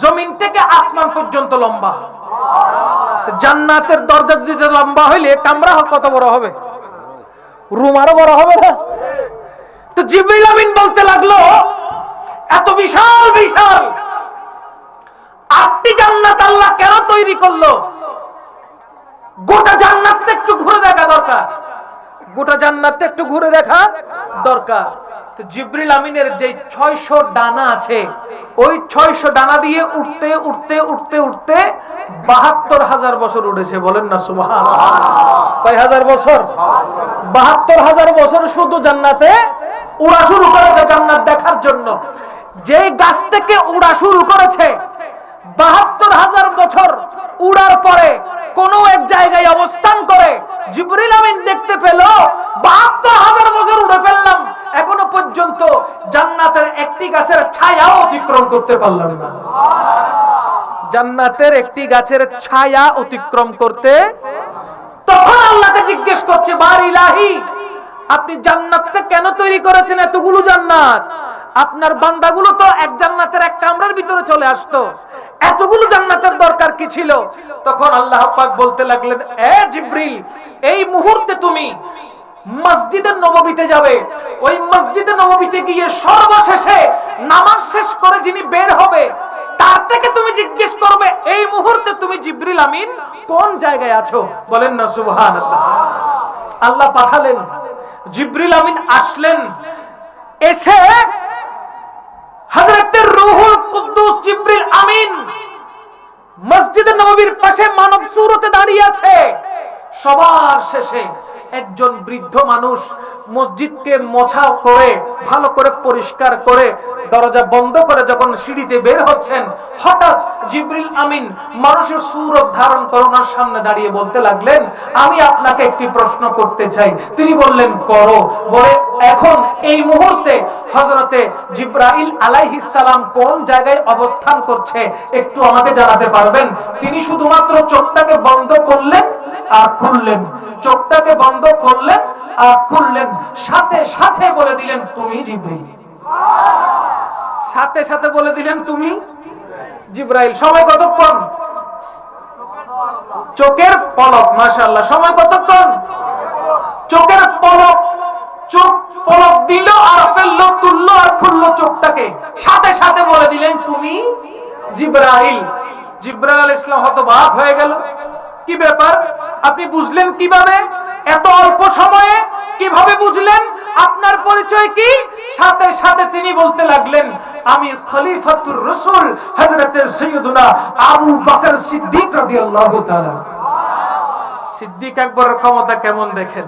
জমিন থেকে আসমান পর্যন্ত লম্বা। জান্নাতের দরজা যদি লম্বা হইলে কামরা কত বড় হবে? রুম আরও বড় হবে না? তো জিবরিল আমিন বলতে লাগল, এত বিশাল বিশাল। আটটি জান্নাত আল্লাহ কেন তৈরি করল? গোটা জান্নাতটা একটু ঘুরে দেখা দরকার। গোটা জান্নাতটা একটু ঘুরে দেখা দরকার। তো জিব্রিল আমিনের যে ডানা আছে, ওই ডানা দিয়ে উঠতে উঠতে উঠতে উঠতে বাহাত্তর হাজার বছর উঠেছে, বলেন না সুবাহ কয় হাজার বছর? বাহাত্তর হাজার বছর শুধু জান্নাতে উড়া শুরু করেছে জান্নাত দেখার জন্য। যে গাছ থেকে উড়া শুরু করেছে, বাহাত্তর হাজার বছর উড়ার পরে কোন এক জায়গায় অবস্থান করে জিবরিল আমিন দেখতে পেল, বাহাত্তর হাজার বছর উড়ে এখনও পর্যন্ত জান্নাতের একটি গাছের ছায়াও অতিক্রম করতে পারলাম না। জান্নাতের একটি গাছের ছায়া অতিক্রম করতে তখন আল্লাহকে জিজ্ঞেস করছে বার ইলাহি আপনি জান্নাতটা কেন তৈরি করেছেন? এতগুলো জান্নাত। আপনার বান্দাগুলো তো এক জান্নাতের এক কামরার ভিতরে চলে আসতো। এতগুলো জান্নাতের দরকার কি ছিল? তখন আল্লাহ পাক বলতে লাগলেন এ জিব্রিল এই মুহূর্তে তুমি মসজিদের নববীতে যাবে। ওই মসজিদে নববীতে গিয়ে সর্বশেষে নামাজ শেষ করে যিনি বের হবে, তার থেকে তুমি জিজ্ঞেস করবে, এই মুহূর্তে তুমি জিব্রিল আমিন কোন জায়গায় আছো? বলেন না, সুবহানাল্লাহ। আল্লাহ পাঠালেন, জিব্রিল আমিন আসলেন। এসে হযরতের রূহুল কুদ্দুস জিব্রিল আমিন মসজিদে নববীর পাশে মানব সুরতে দাঁড়িয়ে আছে। সবার শেষে একজন বৃদ্ধ মানুষ মসজিদকে মোছা করে, ভালো করে পরিষ্কার করে দরজা বন্ধ করে যখন সিঁড়িতে বের হচ্ছেন, হঠাৎ জিবরিল আমিন মানুষের সুরত ধারণ করোনার সামনে দাঁড়িয়ে বলতে লাগলেন, আমি আপনাকে একটি প্রশ্ন করতে চাই। তিনি বললেন, করো। বলে, এখন এই মুহূর্তে হজরতে জিব্রাইল সালাম কোন জায়গায় অবস্থান করছে একটু আমাকে জানাতে পারবেন? তিনি শুধুমাত্র চোখটাকে বন্ধ করলেন আর খুললেন। চোখটাকে বন্ধ করলেন আর খুললেন। সাথে সাথে বলে দিলেন, তুমি জিব্রাইল। সাথে সাথে বলে দিলেন, তুমি জিব্রাইল। সময় কতক্ষণ? চোখের পলক, মাশাআল্লাহ, সময় কতক্ষণ? চোখের পলক, চোখ পলক দিল আর ফেলল, তুললো আর খুললো চোখটাকে। সাথে সাথে বলে দিলেন, তুমি জিব্রাইল। জিব্রাইল ইসলাম হতবাক হয়ে গেল। কি ব্যাপার? আপনি বুঝলেন কীভাবে? এত অল্প সময়ে কীভাবে বুঝলেন? আপনার পরিচয় কি? সাথে সাথে তিনি বলতে লাগলেন, আমি খলিফাতুর রসুল হজরতের সৈয়দুনা আবু বকর সিদ্দিক রাদিয়াল্লাহু তাআলা। সিদ্দিক একবার ক্ষমতা কেমন দেখেন?